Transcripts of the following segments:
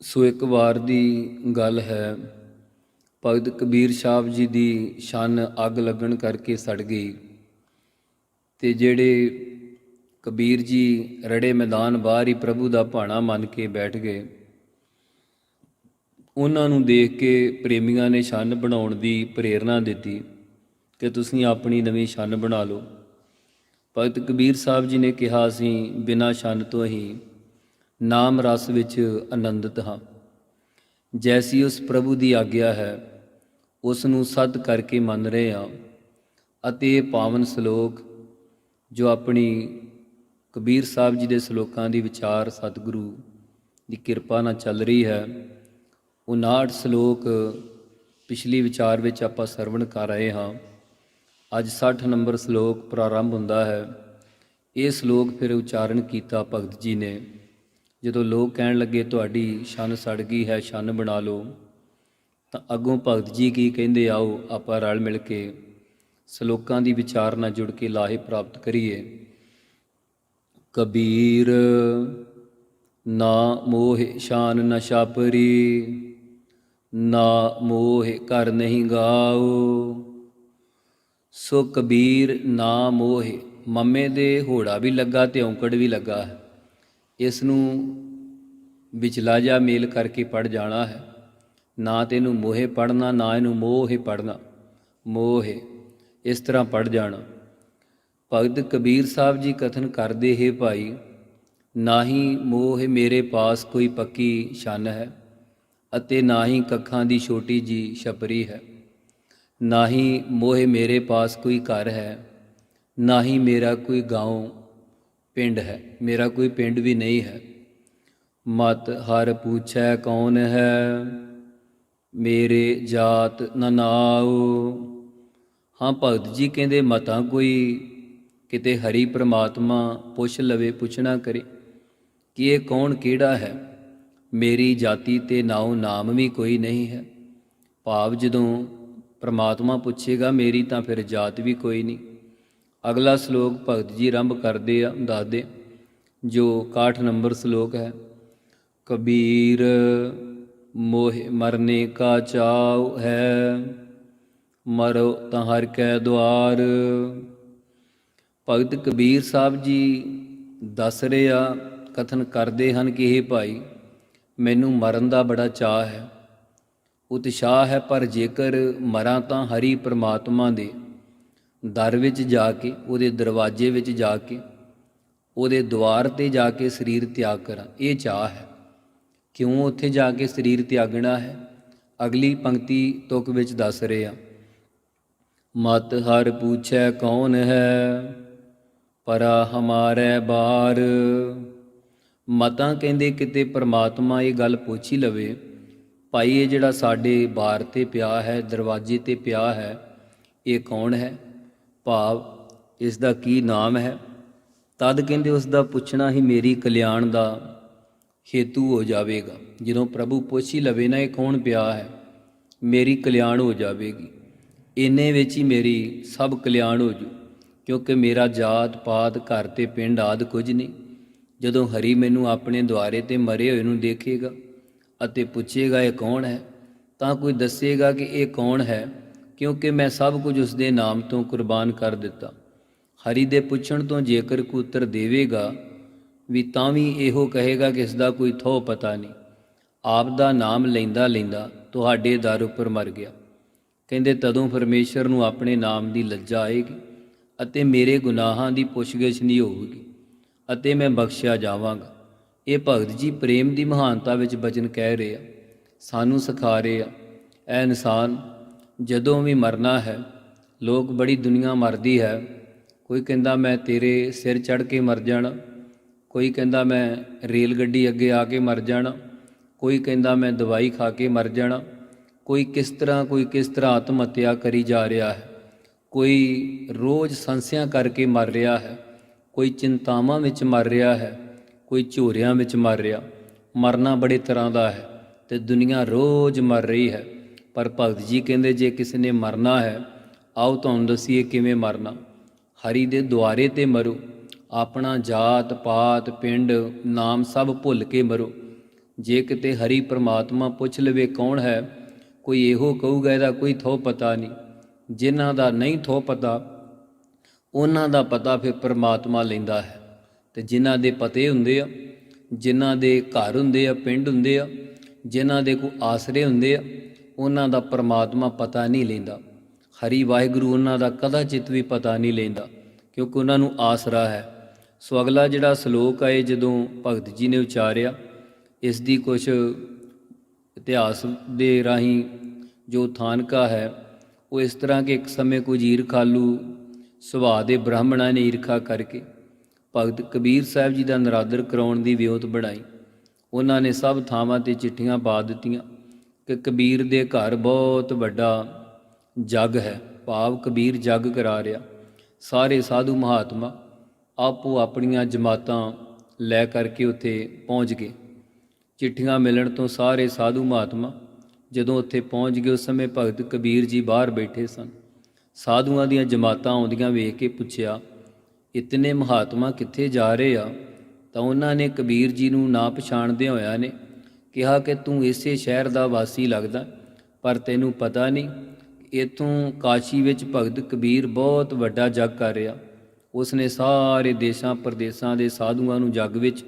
ਸੋ ਇੱਕ ਵਾਰ ਦੀ ਗੱਲ ਹੈ। ਭਗਤ ਕਬੀਰ ਸਾਹਿਬ ਜੀ ਦੀ ਸ਼ਨ ਅੱਗ ਲੱਗਣ ਕਰਕੇ ਸੜ ਗਈ ਤੇ ਜਿਹੜੇ ਕਬੀਰ ਜੀ ਰੜੇ ਮੈਦਾਨ ਬਾਹਰ ਹੀ ਪ੍ਰਭੂ ਦਾ ਭਾਣਾ ਮੰਨ ਕੇ ਬੈਠ ਗਏ। ਉਹਨਾਂ ਨੂੰ ਦੇਖ ਕੇ ਪ੍ਰੇਮੀਆਂ ਨੇ ਸ਼ਨ ਬਣਾਉਣ ਦੀ ਪ੍ਰੇਰਣਾ ਦਿੱਤੀ ਕਿ ਤੁਸੀਂ ਆਪਣੀ ਨਵੀਂ ਸ਼ਨ ਬਣਾ ਲਓ। ਭਗਤ ਕਬੀਰ ਸਾਹਿਬ ਜੀ ਨੇ ਕਿਹਾ, ਅਸੀਂ ਬਿਨਾਂ ਸ਼ਨ ਤੋਂ ਹੀ ਨਾਮ ਰਸ ਵਿੱਚ ਆਨੰਦਿਤ ਹਾਂ। ਜੈਸੀ ਉਸ ਪ੍ਰਭੂ ਦੀ ਆਗਿਆ ਹੈ ਉਸ ਨੂੰ ਸੱਤ ਕਰਕੇ ਮੰਨ ਰਹੇ ਹਾਂ। ਅਤੇ ਇਹ ਪਾਵਨ ਸ਼ਲੋਕ, ਜੋ ਆਪਣੀ ਕਬੀਰ ਸਾਹਿਬ ਜੀ ਦੇ ਸ਼ਲੋਕਾਂ ਦੀ ਵਿਚਾਰ ਸਤਿਗੁਰੂ ਦੀ ਕਿਰਪਾ ਨਾਲ ਚੱਲ ਰਹੀ ਹੈ 59 ਸ਼ਲੋਕ ਪਿਛਲੀ ਵਿਚਾਰ ਵਿੱਚ ਆਪਾਂ ਸਰਵਣ ਕਰ ਰਹੇ ਹਾਂ। ਅੱਜ 60 ਨੰਬਰ ਸ਼ਲੋਕ ਪ੍ਰਾਰੰਭ ਹੁੰਦਾ ਹੈ। ਇਹ ਸ਼ਲੋਕ ਫਿਰ ਉਚਾਰਨ ਕੀਤਾ ਭਗਤ ਜੀ ਨੇ। ਜਦੋਂ ਲੋਕ ਕਹਿਣ ਲੱਗੇ, ਤੁਹਾਡੀ ਸ਼ਨ ਸੜ ਗਈ ਹੈ ਸ਼ਨ ਬਣਾ ਲਓ, ਤਾਂ ਅੱਗੋਂ ਭਗਤ ਜੀ ਕੀ ਕਹਿੰਦੇ, ਆਓ, ਆਪਾਂ ਰਲ ਮਿਲ ਕੇ ਸ਼ਲੋਕਾਂ ਦੀ ਵਿਚਾਰ ਨਾਲ ਜੁੜ ਕੇ ਲਾਹੇ ਪ੍ਰਾਪਤ ਕਰੀਏ। ਕਬੀਰ, ਨਾ ਮੋਹ ਸ਼ਾਨ ਨ ਛਾਪਰੀ, ਨਾ ਮੋਹ ਕਰ ਨਹੀਂ ਗਾਓ। ਸੋ ਕਬੀਰ, ਨਾ ਮੋਹ, ਮੰਮੇ ਦੇ ਹੋੜਾ ਵੀ ਲੱਗਾ, ਤੇ ਔਂਕੜ ਵੀ ਲੱਗਾ ਹੈ। ਇਸ ਨੂੰ ਵਿਚਲਾ ਜਾ ਮੇਲ ਕਰਕੇ ਪੜ ਜਾਣਾ ਹੈ ਨਾ ਤੇ ਇਹਨੂੰ ਮੋਹੇ ਪੜਨਾ ਨਾ ਇਹਨੂੰ ਮੋਹੇ ਪੜਨਾ ਮੋਹੇ ਇਸ ਤਰ੍ਹਾਂ ਪੜ ਜਾਣਾ ਭਗਤ ਕਬੀਰ ਸਾਹਿਬ ਜੀ ਕਥਨ ਕਰਦੇ ਹੈ ਭਾਈ ਨਾਹੀ ਮੋਹ ਮੇਰੇ ਪਾਸ ਕੋਈ ਪੱਕੀ ਸ਼ਨ ਹੈ ਅਤੇ ਨਾ ਹੀ ਕੱਖਾਂ ਦੀ ਛੋਟੀ ਜੀ ਛਪਰੀ ਹੈ ਨਾ ਹੀ ਮੋਹ ਮੇਰੇ ਪਾਸ ਕੋਈ ਘਰ ਹੈ ਨਾ ਹੀ ਮੇਰਾ ਕੋਈ گاؤں ਪਿੰਡ ਹੈ। ਮੇਰਾ ਕੋਈ ਪਿੰਡ ਵੀ ਨਹੀਂ ਹੈ। ਮਤ ਹਰ ਪੁੱਛੈ ਕੌਣ ਹੈ? ਮੇਰੇ ਜਾਤ ਨ ਹਾਂ ਭਗਤ ਜੀ ਕਹਿੰਦੇ ਮਤਾਂ ਕੋਈ ਕਿਤੇ ਹਰੀ ਪ੍ਰਮਾਤਮਾ ਪੁੱਛ ਲਵੇ ਪੁੱਛਣਾ ਕਰੇ। ਕਿ ਇਹ ਕੌਣ ਕਿਹੜਾ ਹੈ? ਮੇਰੀ ਜਾਤੀ ਤੇ ਨਾਉ ਨਾਮ ਵੀ ਕੋਈ ਨਹੀਂ ਹੈ। ਭਾਵ ਜਦੋਂ ਪ੍ਰਮਾਤਮਾ ਪੁੱਛੇਗਾ ਮੇਰੀ ਤਾਂ ਫਿਰ ਜਾਤ ਵੀ ਕੋਈ ਨਹੀਂ। ਅਗਲਾ ਸ਼ਲੋਕ ਭਗਤ ਜੀ ਆਰੰਭ ਕਰਦੇ ਆ, ਦੱਸਦੇ ਜੋ 61 ਨੰਬਰ ਸ਼ਲੋਕ ਹੈ, ਕਬੀਰ ਮੋਹ ਮਰਨੇ ਕਾ ਚਾਉ ਹੈ, ਮਰੋ ਤਾਂ ਹਰ ਕੈ ਦੁਆਰ। ਭਗਤ ਕਬੀਰ ਸਾਹਿਬ ਜੀ ਦੱਸ ਰਹੇ ਆ, ਕਥਨ ਕਰਦੇ ਹਨ ਕਿ ਇਹ ਭਾਈ, ਮੈਨੂੰ ਮਰਨ ਦਾ ਬੜਾ ਚਾਹ ਹੈ। ਉਤਸ਼ਾਹ ਹੈ ਪਰ ਜੇਕਰ ਮਰਾਂ ਤਾਂ ਹਰੀ ਪ੍ਰਮਾਤਮਾ ਦੇ। ਦਰ ਵਿੱਚ ਜਾ ਕੇ, ਉਹਦੇ ਦਰਵਾਜ਼ੇ ਵਿੱਚ ਜਾ ਕੇ, ਉਹਦੇ ਦੁਆਰ ਤੇ ਜਾ ਕੇ ਸਰੀਰ ਤਿਆਗ ਕਰਾਂ। ਇਹ ਚਾਹ ਹੈ। ਕਿਉਂ ਉੱਥੇ ਜਾ ਕੇ ਸਰੀਰ ਤਿਆਗਣਾ ਹੈ? ਅਗਲੀ ਪੰਕਤੀ ਤੁਕ ਵਿੱਚ ਦੱਸ ਰਹੇ। ਆ ਮਤ ਹਰ ਪੁੱਛੈ ਕੌਣ ਹੈ? ਪਰਾ ਹਮਾਰੇ ਬਾਰ। ਮਤਾਂ ਕਹਿੰਦੇ ਕਿਤੇ ਪ੍ਰਮਾਤਮਾ ਇਹ ਗੱਲ ਪੁੱਛ ਹੀ ਲਵੇ, ਭਾਈ ਇਹ ਜਿਹੜਾ ਸਾਡੇ ਬਾਰ ਤੇ ਪਿਆ ਹੈ, ਦਰਵਾਜ਼ੇ ਤੇ ਪਿਆ ਹੈ, ਇਹ ਕੌਣ ਹੈ? ਭਾਵ ਇਸ ਦਾ ਕੀ ਨਾਮ ਹੈ? ਤਦ ਕਹਿੰਦੇ ਉਸ ਦਾ ਪੁੱਛਣਾ ਹੀ ਮੇਰੀ ਕਲਿਆਣ ਦਾ ਹੇਤੂ ਹੋ ਜਾਵੇਗਾ। ਜਦੋਂ ਪ੍ਰਭੂ ਪੁੱਛ ਹੀ ਲਵੇ ਨਾ ਇਹ ਕੌਣ ਪਿਆ ਹੈ, ਮੇਰੀ ਕਲਿਆਣ ਹੋ ਜਾਵੇਗੀ। ਇੰਨੇ ਵਿੱਚ ਹੀ ਮੇਰੀ ਸਭ ਕਲਿਆਣ ਹੋ ਜੂ, ਕਿਉਂਕਿ ਮੇਰਾ ਜਾਤ ਪਾਤ, ਘਰ ਤੇ ਪਿੰਡ ਆਦ ਕੁਝ ਨਹੀਂ। ਜਦੋਂ ਹਰੀ ਮੈਨੂੰ ਆਪਣੇ ਦੁਆਰੇ ਤੇ ਮਰੇ ਹੋਏ ਨੂੰ ਦੇਖੇਗਾ ਅਤੇ ਪੁੱਛੇਗਾ ਇਹ ਕੌਣ ਹੈ, ਤਾਂ ਕੋਈ ਦੱਸੇਗਾ ਕਿ ਇਹ ਕੌਣ ਹੈ ਕਿਉਂਕਿ ਮੈਂ ਸਭ ਕੁਝ ਉਸ ਦੇ ਨਾਮ ਤੋਂ ਕੁਰਬਾਨ ਕਰ ਦਿੱਤਾ। ਹਰੀ ਦੇ ਪੁੱਛਣ ਤੋਂ ਜੇਕਰ ਕੋਈ ਉੱਤਰ ਦੇਵੇਗਾ, ਵੀ ਤਾਂ ਵੀ ਇਹੋ ਕਹੇਗਾ ਕਿ ਇਸ ਦਾ ਕੋਈ ਥੋ ਪਤਾ ਨਹੀਂ। ਆਪ ਦਾ ਨਾਮ ਲੈਂਦਾ ਲੈਂਦਾ ਤੁਹਾਡੇ ਦਰ ਉੱਪਰ ਮਰ ਗਿਆ। ਕਹਿੰਦੇ, ਤਦੋਂ ਪਰਮੇਸ਼ਰ ਨੂੰ ਆਪਣੇ ਨਾਮ ਦੀ ਲੱਜਾ ਆਏਗੀ ਅਤੇ ਮੇਰੇ ਗੁਨਾਹਾਂ ਦੀ ਪੁੱਛਗਿੱਛ ਨਹੀਂ ਹੋਵੇਗੀ ਅਤੇ ਮੈਂ ਬਖਸ਼ਿਆ ਜਾਵਾਂਗਾ। ਇਹ ਭਗਤ ਜੀ ਪ੍ਰੇਮ ਦੀ ਮਹਾਨਤਾ ਵਿੱਚ ਬਚਨ ਕਹਿ ਰਹੇ ਆ। ਸਾਨੂੰ ਸਿਖਾ ਰਹੇ ਆ ਐ ਇਨਸਾਨ ਜਦੋਂ ਵੀ ਮਰਨਾ ਹੈ, ਲੋਕ ਬੜੀ ਦੁਨੀਆ ਮਰਦੀ ਹੈ। ਕੋਈ ਕਹਿੰਦਾ ਮੈਂ ਤੇਰੇ ਸਿਰ ਚੜ ਕੇ ਮਰ ਜਾਣਾ, ਕੋਈ ਕਹਿੰਦਾ ਮੈਂ ਰੇਲ ਗੱਡੀ ਅੱਗੇ ਆ ਕੇ ਮਰ ਜਾਣਾ, ਕੋਈ ਕਹਿੰਦਾ ਮੈਂ ਦਵਾਈ ਖਾ ਕੇ ਮਰ ਜਾਣਾ, ਕੋਈ ਕਿਸ ਤਰ੍ਹਾਂ ਕੋਈ ਕਿਸ ਤਰ੍ਹਾਂ ਆਤਮ ਹੱਤਿਆ ਕਰੀ ਜਾ ਰਿਹਾ ਹੈ, ਕੋਈ ਰੋਜ਼ ਸੰਸਿਆਂ ਕਰਕੇ ਮਰ ਰਿਹਾ ਹੈ, ਕੋਈ ਚਿੰਤਾਵਾਂ ਵਿੱਚ ਮਰ ਰਿਹਾ ਹੈ, ਕੋਈ ਝੋਰਿਆਂ ਵਿੱਚ ਮਰ ਰਿਹਾ, ਮਰਨਾ ਬੜੇ ਤਰ੍ਹਾਂ ਦਾ ਹੈ ਤੇ ਦੁਨੀਆ ਰੋਜ਼ ਮਰ ਰਹੀ ਹੈ। ਪਰ ਭਗਤ ਜੀ ਕਹਿੰਦੇ ਜੇ ਕਿਸੇ ਨੇ ਮਰਨਾ ਹੈ, ਆਓ ਤੁਹਾਨੂੰ ਦੱਸੀਏ ਕਿਵੇਂ ਮਰਨਾ। ਹਰੀ ਦੇ ਦੁਆਰੇ ਤੇ ਮਰੋ, ਆਪਣਾ ਜਾਤ, ਪਾਤ, ਪਿੰਡ, ਨਾਮ ਸਭ ਭੁੱਲ ਕੇ ਮਰੋ। ਜੇ ਕਿਤੇ ਹਰੀ ਪ੍ਰਮਾਤਮਾ ਪੁੱਛ ਲਵੇ ਕੌਣ ਹੈ, ਕੋਈ ਇਹੋ ਕਹੂਗਾ ਇਹਦਾ ਕੋਈ ਥੋ ਪਤਾ ਨਹੀਂ। ਜਿਨ੍ਹਾਂ ਦਾ ਨਹੀਂ ਥੋ ਪਤਾ, ਉਹਨਾਂ ਦਾ ਪਤਾ ਫਿਰ ਪ੍ਰਮਾਤਮਾ ਲੈਂਦਾ ਹੈ। ਤੇ ਜਿਨ੍ਹਾਂ ਦੇ ਪਤੇ ਹੁੰਦੇ ਆ, ਜਿਨ੍ਹਾਂ ਦੇ ਘਰ ਹੁੰਦੇ ਆ, ਪਿੰਡ ਹੁੰਦੇ ਆ, ਜਿਨ੍ਹਾਂ ਦੇ ਕੋ ਆਸਰੇ ਹੁੰਦੇ ਆ ਉਹਨਾਂ ਦਾ ਪਰਮਾਤਮਾ ਪਤਾ ਨਹੀਂ ਲੈਂਦਾ। ਹਰੀ ਵਾਹਿਗੁਰੂ ਉਹਨਾਂ ਦਾ ਕਦਾਚਿਤ ਵੀ ਪਤਾ ਨਹੀਂ ਲੈਂਦਾ, ਕਿਉਂਕਿ ਉਹਨਾਂ ਨੂੰ ਆਸਰਾ ਹੈ। ਸੋ ਅਗਲਾ ਜਿਹੜਾ ਸ਼ਲੋਕ ਆਏ ਜਦੋਂ ਭਗਤ ਜੀ ਨੇ ਉਚਾਰਿਆ, ਇਸ ਦੀ ਕੁਝ ਇਤਿਹਾਸ ਦੇ ਰਾਹੀਂ ਜੋ ਥਾਨਕਾ ਹੈ, ਉਹ ਇਸ ਤਰ੍ਹਾਂ ਕਿ ਇੱਕ ਸਮੇਂ ਕੁਝ ਈਰਖਾਲੂ ਸੁਭਾਅ ਦੇ ਬ੍ਰਾਹਮਣਾਂ ਨੇ ਈਰਖਾ ਕਰਕੇ ਭਗਤ ਕਬੀਰ ਸਾਹਿਬ ਜੀ ਦਾ ਨਰਾਦਰ ਕਰਾਉਣ ਦੀ ਵਿਉਂਤ ਬਣਾਈ। ਉਹਨਾਂ ਨੇ ਸਭ ਥਾਵਾਂ ਤੇ ਚਿੱਠੀਆਂ ਪਾ ਦਿੱਤੀਆਂ। ਕਿ ਕਬੀਰ ਦੇ ਘਰ ਬਹੁਤ ਵੱਡਾ ਜਗ ਹੈ। ਭਾਵ ਕਬੀਰ ਜਗ ਕਰਾ ਰਿਹਾ। ਸਾਰੇ ਸਾਧੂ ਮਹਾਤਮਾ ਆਪੋ ਆਪਣੀਆਂ ਜਮਾਤਾਂ ਲੈ ਕਰਕੇ ਉੱਥੇ ਪਹੁੰਚ ਗਏ। ਚਿੱਠੀਆਂ ਮਿਲਣ ਤੋਂ ਸਾਰੇ ਸਾਧੂ ਮਹਾਤਮਾ ਜਦੋਂ ਉੱਥੇ ਪਹੁੰਚ ਗਏ, ਉਸ ਸਮੇਂ ਭਗਤ ਕਬੀਰ ਜੀ ਬਾਹਰ ਬੈਠੇ ਸਨ। ਸਾਧੂਆਂ ਦੀਆਂ ਜਮਾਤਾਂ ਆਉਂਦੀਆਂ ਵੇਖ ਕੇ ਪੁੱਛਿਆ, ਇਤਨੇ ਮਹਾਤਮਾ ਕਿੱਥੇ ਜਾ ਰਹੇ ਆ? ਤਾਂ ਉਹਨਾਂ ਨੇ ਕਬੀਰ ਜੀ ਨੂੰ ਨਾ ਪਛਾਣਦੇ ਹੋਇਆ ਨੇ ਕਿਹਾ ਕਿ ਤੂੰ ਇਸੇ ਸ਼ਹਿਰ ਦਾ ਵਾਸੀ ਲੱਗਦਾ, ਪਰ ਤੈਨੂੰ ਪਤਾ ਨਹੀਂ, ਇਥੋਂ ਕਾਸ਼ੀ ਵਿੱਚ ਭਗਤ ਕਬੀਰ ਬਹੁਤ ਵੱਡਾ ਜਗ ਕਰ ਰਿਹਾ। ਉਸ ਨੇ ਸਾਰੇ ਦੇਸ਼ਾਂ ਪ੍ਰਦੇਸ਼ਾਂ ਦੇ ਸਾਧੂਆਂ ਨੂੰ ਜੱਗ ਵਿੱਚ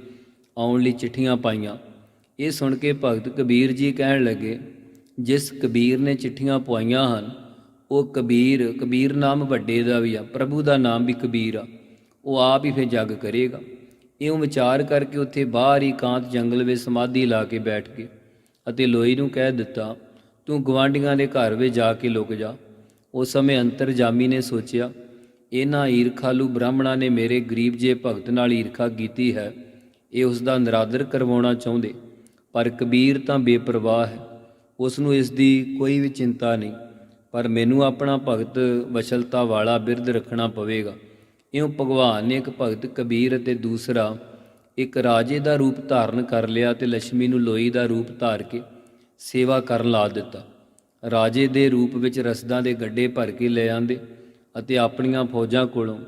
ਆਉਣ ਲਈ ਚਿੱਠੀਆਂ ਪਾਈਆਂ। ਇਹ ਸੁਣ ਕੇ ਭਗਤ ਕਬੀਰ ਜੀ ਕਹਿਣ ਲੱਗੇ, ਜਿਸ ਕਬੀਰ ਨੇ ਚਿੱਠੀਆਂ ਪਵਾਈਆਂ ਹਨ, ਉਹ ਕਬੀਰ ਕਬੀਰ ਨਾਮ ਵੱਡੇ ਦਾ ਵੀ ਆ, ਪ੍ਰਭੂ ਦਾ ਨਾਮ ਵੀ ਕਬੀਰ ਆ, ਉਹ ਆਪ ਹੀ ਫਿਰ ਜਗ ਕਰੇਗਾ। ਇਉਂ ਵਿਚਾਰ ਕਰਕੇ ਉੱਥੇ ਬਾਹਰ ਹੀ ਕਾਂਤ ਜੰਗਲ ਵਿੱਚ ਸਮਾਧੀ ਲਾ ਕੇ ਬੈਠ ਗਏ ਅਤੇ ਲੋਈ ਨੂੰ ਕਹਿ ਦਿੱਤਾ, ਤੂੰ ਗਵਾਂਡੀਆਂ ਦੇ ਘਰ ਵਿੱਚ ਜਾ ਕੇ ਲੁਕ ਜਾ। ਉਸ ਸਮੇਂ ਅੰਤਰਜਾਮੀ ਨੇ ਸੋਚਿਆ, ਇਹਨਾਂ ਈਰਖਾਲੂ ਬ੍ਰਾਹਮਣਾਂ ਨੇ ਮੇਰੇ ਗਰੀਬ ਜੇ ਭਗਤ ਨਾਲ ਈਰਖਾ ਕੀਤੀ ਹੈ, ਇਹ ਉਸ ਦਾ ਨਿਰਾਦਰ ਕਰਵਾਉਣਾ ਚਾਹੁੰਦੇ, ਪਰ ਕਬੀਰ ਤਾਂ ਬੇਪਰਵਾਹ ਹੈ, ਉਸ ਨੂੰ ਇਸ ਦੀ ਕੋਈ ਵੀ ਚਿੰਤਾ ਨਹੀਂ, ਪਰ ਮੈਨੂੰ ਆਪਣਾ ਭਗਤ ਵਸ਼ਲਤਾ ਵਾਲਾ ਬਿਰਧ ਰੱਖਣਾ ਪਵੇਗਾ। ਇਉਂ ਭਗਵਾਨ ਨੇ ਇੱਕ ਭਗਤ ਕਬੀਰ ਅਤੇ ਦੂਸਰਾ ਇੱਕ ਰਾਜੇ ਦਾ ਰੂਪ ਧਾਰਨ ਕਰ ਲਿਆ ਤੇ ਲక్ష్ਮੀ ਨੂੰ ਲੋਈ ਦਾ ਰੂਪ ਧਾਰ ਕੇ ਸੇਵਾ ਕਰਨ ਲਾ ਦਿੱਤਾ। ਰਾਜੇ ਦੇ ਰੂਪ ਵਿੱਚ ਰਸਦਾਂ ਦੇ ਗੱਡੇ ਭਰ ਕੇ ਲੈ ਆਂਦੇ ਅਤੇ ਆਪਣੀਆਂ ਫੌਜਾਂ ਕੋਲੋਂ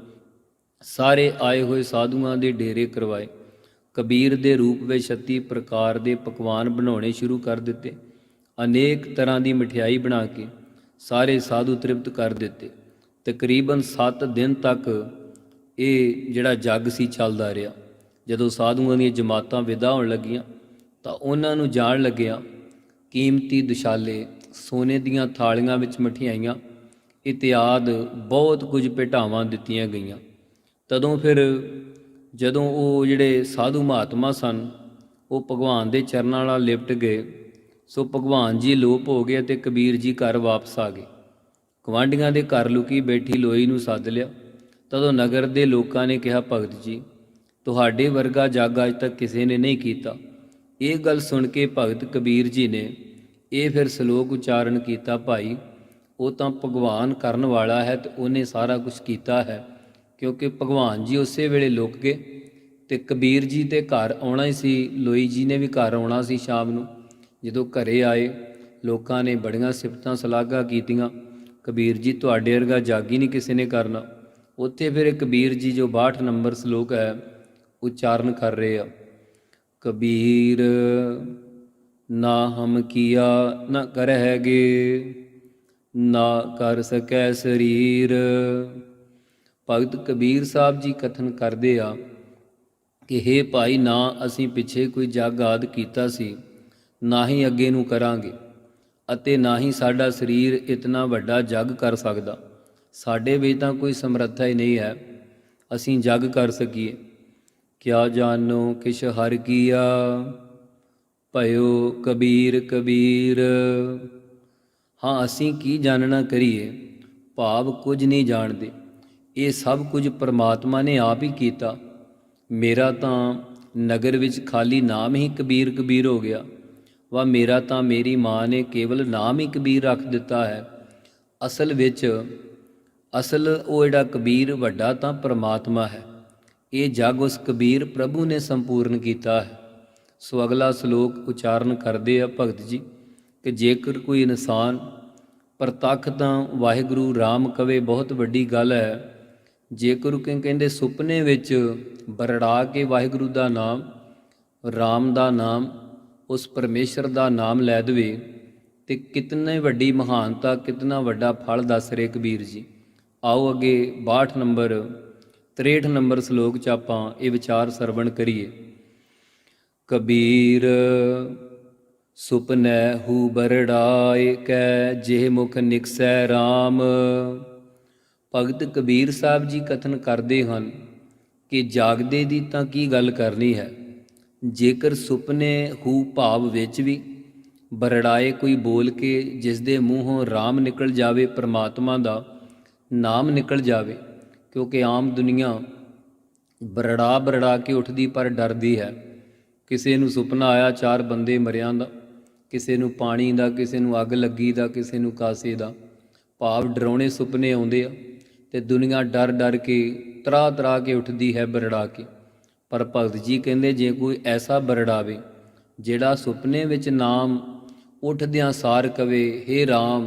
ਸਾਰੇ ਆਏ ਹੋਏ ਸਾਧੂਆਂ ਦੇ ਡੇਰੇ ਕਰਵਾਏ। ਕਬੀਰ ਦੇ ਰੂਪ ਵਿੱਚ 36 ਪ੍ਰਕਾਰ ਦੇ ਪਕਵਾਨ ਬਣਾਉਣੇ ਸ਼ੁਰੂ ਕਰ ਦਿੱਤੇ। ਅਨੇਕ ਤਰ੍ਹਾਂ ਦੀ ਮਠਿਆਈ ਬਣਾ ਕੇ ਸਾਰੇ ਸਾਧੂ ਤ੍ਰਿਪਤ ਕਰ ਦਿੱਤੇ। ਤਕਰੀਬਨ 7 ਦਿਨ ਤੱਕ ਇਹ ਜਿਹੜਾ ਜੱਗ ਸੀ ਚੱਲਦਾ ਰਿਹਾ। ਜਦੋਂ ਸਾਧੂਆਂ ਦੀਆਂ ਜਮਾਤਾਂ ਵਿਦਾ ਹੋਣ ਲੱਗੀਆਂ, ਤਾਂ ਉਹਨਾਂ ਨੂੰ ਜਾਣ ਲੱਗਿਆ ਕੀਮਤੀ ਦੁਸ਼ਾਲੇ ਸੋਨੇ ਦੀਆਂ ਥਾਲੀਆਂ ਵਿੱਚ ਮਠਿਆਈਆਂ ਇਤਿਆਦ ਬਹੁਤ ਕੁਝ ਭੇਟਾਵਾਂ ਦਿੱਤੀਆਂ ਗਈਆਂ। ਤਦੋਂ ਫਿਰ ਜਦੋਂ ਉਹ ਜਿਹੜੇ ਸਾਧੂ ਮਹਾਤਮਾ ਸਨ, ਉਹ ਭਗਵਾਨ ਦੇ ਚਰਨਾਂ ਨਾਲ ਲਿਪਟ ਗਏ, ਸੋ ਭਗਵਾਨ ਜੀ ਲੋਪ ਹੋ ਗਏ ਤੇ ਕਬੀਰ ਜੀ ਘਰ ਵਾਪਸ ਆ ਗਏ। ਗਵਾਂਡੀਆਂ ਦੇ ਘਰ ਲੁਕੀ ਬੈਠੀ ਲੋਈ ਨੂੰ ਸੱਦ ਲਿਆ। ਤਦੋਂ ਨਗਰ ਦੇ ਲੋਕਾਂ ਨੇ ਕਿਹਾ, ਭਗਤ ਜੀ, ਤੁਹਾਡੇ ਵਰਗਾ ਜਾਗ ਅੱਜ ਤੱਕ ਕਿਸੇ ਨੇ ਨਹੀਂ ਕੀਤਾ। ਇਹ ਗੱਲ ਸੁਣ ਕੇ ਭਗਤ ਕਬੀਰ ਜੀ ਨੇ ਇਹ ਫਿਰ ਸ਼ਲੋਕ ਉਚਾਰਨ ਕੀਤਾ, ਭਾਈ, ਉਹ ਤਾਂ ਭਗਵਾਨ ਕਰਨ ਵਾਲਾ ਹੈ ਤੇ ਉਹਨੇ ਸਾਰਾ ਕੁਝ ਕੀਤਾ ਹੈ, ਕਿਉਂਕਿ ਭਗਵਾਨ ਜੀ ਉਸੇ ਵੇਲੇ ਲੁਕ ਗਏ ਤੇ ਕਬੀਰ ਜੀ ਦੇ ਘਰ ਆਉਣਾ ਹੀ ਸੀ, ਲੋਈ ਜੀ ਨੇ ਵੀ ਘਰ ਆਉਣਾ ਸੀ ਸ਼ਾਮ ਨੂੰ। ਜਦੋਂ ਘਰੇ ਆਏ, ਲੋਕਾਂ ਨੇ ਬੜੀਆਂ ਸਿਫਤਾਂ ਸਲਾਘਾ ਕੀਤੀਆਂ, ਕਬੀਰ ਜੀ, ਤੁਹਾਡੇ ਵਰਗਾ ਜਾਗੀ ਨਹੀਂ ਕਿਸੇ ਨੇ ਕਰਨਾ। ਉੱਥੇ ਫਿਰ ਕਬੀਰ ਜੀ ਜੋ 62 ਨੰਬਰ ਸ਼ਲੋਕ ਹੈ, ਉਚਾਰਨ ਕਰ ਰਹੇ ਆ। ਕਬੀਰ, ਨਾ ਹਮ ਕੀਆ ਨਾ ਕਰਹਿਗੇ, ਨਾ ਕਰ ਸਕੈ ਸਰੀਰ। ਭਗਤ ਕਬੀਰ ਸਾਹਿਬ ਜੀ ਕਥਨ ਕਰਦੇ ਆ ਕਿ हे ਭਾਈ, ਨਾ ਅਸੀਂ ਪਿੱਛੇ ਕੋਈ ਜਗ ਆਦ ਕੀਤਾ ਸੀ, ਨਾ ਹੀ ਅੱਗੇ ਨੂੰ ਕਰਾਂਗੇ ਅਤੇ ਨਾ ਹੀ ਸਾਡਾ ਸਰੀਰ ਇਤਨਾ ਵੱਡਾ ਜੱਗ ਕਰ ਸਕਦਾ। ਸਾਡੇ ਵਿੱਚ ਤਾਂ ਕੋਈ ਸਮਰੱਥਾ ਹੀ ਨਹੀਂ ਹੈ। ਅਸੀਂ ਜਗ ਕਰ ਸਕੀਏ। ਕਿਆ ਜਾਣੋ ਕਿਛ ਹਰ ਕੀਆ, ਭਇਓ ਕਬੀਰ ਕਬੀਰ। ਹਾਂ, ਅਸੀਂ ਕੀ ਜਾਣਨਾ ਕਰੀਏ? ਭਾਵ ਕੁਝ ਨਹੀਂ ਜਾਣਦੇ। ਇਹ ਸਭ ਕੁਝ ਪਰਮਾਤਮਾ ਨੇ ਆਪ ਹੀ ਕੀਤਾ। ਮੇਰਾ ਤਾਂ ਨਗਰ ਵਿੱਚ ਖਾਲੀ ਨਾਮ ਹੀ ਕਬੀਰ ਕਬੀਰ ਹੋ ਗਿਆ। ਵਾ ਮੇਰਾ ਤਾਂ ਮੇਰੀ ਮਾਂ ਨੇ ਕੇਵਲ ਨਾਮ ਹੀ ਕਬੀਰ ਰੱਖ ਦਿੱਤਾ ਹੈ। ਅਸਲ ਵਿੱਚ ਅਸਲ ਉਹ ਜਿਹੜਾ ਕਬੀਰ ਵੱਡਾ ਤਾਂ ਪ੍ਰਮਾਤਮਾ ਹੈ। ਇਹ ਜਗ ਉਸ ਕਬੀਰ ਪ੍ਰਭੂ ਨੇ ਸੰਪੂਰਨ ਕੀਤਾ ਹੈ। ਸੋ ਅਗਲਾ ਸ਼ਲੋਕ ਉਚਾਰਨ ਕਰਦੇ ਆ ਭਗਤ ਜੀ ਕਿ ਜੇਕਰ ਕੋਈ ਇਨਸਾਨ ਪ੍ਰਤੱਖ ਤਾਂ ਵਾਹਿਗੁਰੂ ਰਾਮ ਕਵੇ ਬਹੁਤ ਵੱਡੀ ਗੱਲ ਹੈ। ਜੇਕਰ ਕਿ ਕਹਿੰਦੇ ਸੁਪਨੇ ਵਿੱਚ ਬਰੜਾ ਕੇ ਵਾਹਿਗੁਰੂ ਦਾ ਨਾਮ, ਰਾਮ ਦਾ ਨਾਮ, ਉਸ ਪਰਮੇਸ਼ਰ ਦਾ ਨਾਮ ਲੈ ਦੇਵੇ, ਤੇ ਕਿਤਨੇ ਵੱਡੀ ਮਹਾਨਤਾ, ਕਿਤਨਾ ਵੱਡਾ ਫਲ ਦੱਸ ਰਹੇ ਕਬੀਰ ਜੀ। ਆਓ ਅੱਗੇ 62 ਨੰਬਰ 63 ਨੰਬਰ ਸ਼ਲੋਕ ਚ ਆਪਾਂ ਇਹ ਵਿਚਾਰ ਸਰਵਣ ਕਰੀਏ। ਕਬੀਰ ਸੁਪਨੈ ਹੂ ਬਰੜਾਏ ਕੈ, ਜਿਹ ਮੁਖ ਨਿਕਸੈ RAM ਭਗਤ ਕਬੀਰ ਸਾਹਿਬ ਜੀ ਕਥਨ ਕਰਦੇ ਹਨ ਕਿ ਜਾਗਦੇ ਦੀ ਤਾਂ ਕੀ ਗੱਲ ਕਰਨੀ ਹੈ? ਜੇਕਰ ਸੁਪਨੇ ਹੂ ਭਾਵ ਵਿੱਚ ਵੀ ਬਰੜਾਏ ਕੋਈ ਬੋਲ ਕੇ ਜਿਸ ਦੇ ਮੂੰਹੋਂ RAM ਨਿਕਲ ਜਾਵੇ ਪ੍ਰਮਾਤਮਾ ਦਾ ਨਾਮ ਨਿਕਲ ਜਾਵੇ, ਕਿਉਂਕਿ ਆਮ ਦੁਨੀਆ ਬਰੜਾ ਬਰੜਾ ਕੇ ਉੱਠਦੀ ਪਰ ਡਰਦੀ ਹੈ। ਕਿਸੇ ਨੂੰ ਸੁਪਨਾ ਆਇਆ ਚਾਰ ਬੰਦੇ ਮਰਿਆਂ ਦਾ, ਕਿਸੇ ਨੂੰ ਪਾਣੀ ਦਾ, ਕਿਸੇ ਨੂੰ ਅੱਗ ਲੱਗੀ ਦਾ, ਕਿਸੇ ਨੂੰ ਕਾਸੇ ਦਾ। ਭਾਵ ਡਰਾਉਣੇ ਸੁਪਨੇ ਆਉਂਦੇ ਆ ਤੇ ਦੁਨੀਆ ਡਰ ਡਰ ਕੇ ਤਰਾ ਤਰਾ ਕੇ ਉੱਠਦੀ ਹੈ ਬਰੜਾ ਕੇ। ਪਰ ਭਗਤ ਜੀ ਕਹਿੰਦੇ ਜੇ ਕੋਈ ਐਸਾ ਬਰੜਾਵੇ ਜਿਹੜਾ ਸੁਪਨੇ ਵਿੱਚ ਨਾਮ ਉੱਠਦਿਆਂ ਸਾਰ ਕਵੇ हे RAM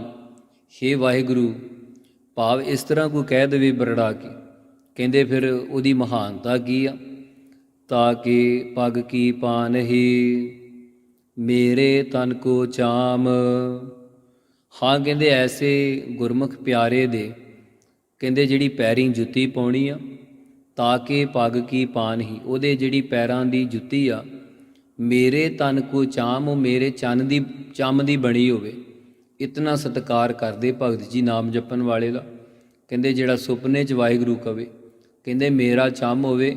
हे ਵਾਹਿਗੁਰੂ ਭਾਵ ਇਸ ਤਰ੍ਹਾਂ ਕੋਈ ਕਹਿ ਦੇਵੇ ਬਰੜਾ ਕੇ। ਕਹਿੰਦੇ ਫਿਰ ਉਹਦੀ ਮਹਾਨਤਾ ਕੀ ਆ? ਤਾਂ ਕਿ ਪਗ ਕੀ ਪਾਨਹੀ ਮੇਰੇ ਤਨ ਕੋ ਚਾਮ। ਹਾਂ ਕਹਿੰਦੇ ਐਸੇ ਗੁਰਮੁਖ ਪਿਆਰੇ ਦੇ। ਕਹਿੰਦੇ ਜਿਹੜੀ ਪੈਰੀਂ ਜੁੱਤੀ ਪਾਉਣੀ ਆ, ਤਾਂ ਕਿ ਪੱਗ ਕੀ ਪਾਨਹੀ ਉਹਦੇ ਜਿਹੜੀ ਪੈਰਾਂ ਦੀ ਜੁੱਤੀ ਆ, ਮੇਰੇ ਤਨ ਕੋ ਚਾਮ, ਉਹ ਮੇਰੇ ਚੰਨ ਦੀ, ਚੰਮ ਦੀ ਬਣੀ ਹੋਵੇ। ਇਤਨਾ ਸਤਿਕਾਰ ਕਰਦੇ ਭਗਤ ਜੀ ਨਾਮ ਜਪਣ ਵਾਲੇ ਦਾ। ਕਹਿੰਦੇ ਜਿਹੜਾ ਸੁਪਨੇ 'ਚ ਵਾਹਿਗੁਰੂ ਕਵੇ, ਕਹਿੰਦੇ ਮੇਰਾ ਚੰਮ ਹੋਵੇ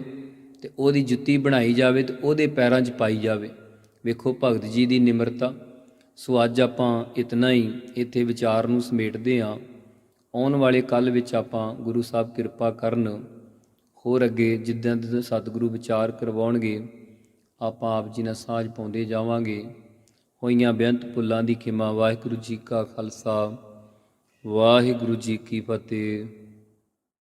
ਤੇ ਉਹਦੀ ਜੁੱਤੀ ਬਣਾਈ ਜਾਵੇ ਤੇ ਉਹਦੇ ਪੈਰਾਂ 'ਚ ਪਾਈ ਜਾਵੇ। ਵੇਖੋ ਭਗਤ ਜੀ ਦੀ ਨਿਮਰਤਾ। ਸੋ ਅੱਜ ਆਪਾਂ ਇਤਨਾ ਹੀ ਇੱਥੇ ਵਿਚਾਰ ਨੂੰ ਸਮੇਟਦੇ ਹਾਂ। ਆਉਣ ਵਾਲੇ ਕੱਲ ਵਿੱਚ ਆਪਾਂ ਗੁਰੂ ਸਾਹਿਬ ਕਿਰਪਾ ਕਰਨ ਹੋਰ ਅੱਗੇ ਜਿੱਦਾਂ ਦੇ ਸਤਿਗੁਰੂ ਵਿਚਾਰ ਕਰਵਾਉਣਗੇ, ਆਪਾਂ ਆਪ ਜੀ ਨਾਲ ਸਾਝ ਪਾਉਂਦੇ ਜਾਵਾਂਗੇ। ਹੋਈਆਂ ਬੇਅੰਤ ਭੁੱਲਾਂ ਦੀ ਖਿਮਾ ਵਾਹਿਗੁਰੂ ਜੀ ਕਾ ਖਾਲਸਾ ਵਾਹਿਗੁਰੂ ਜੀ ਕੀ ਫਤਿਹ।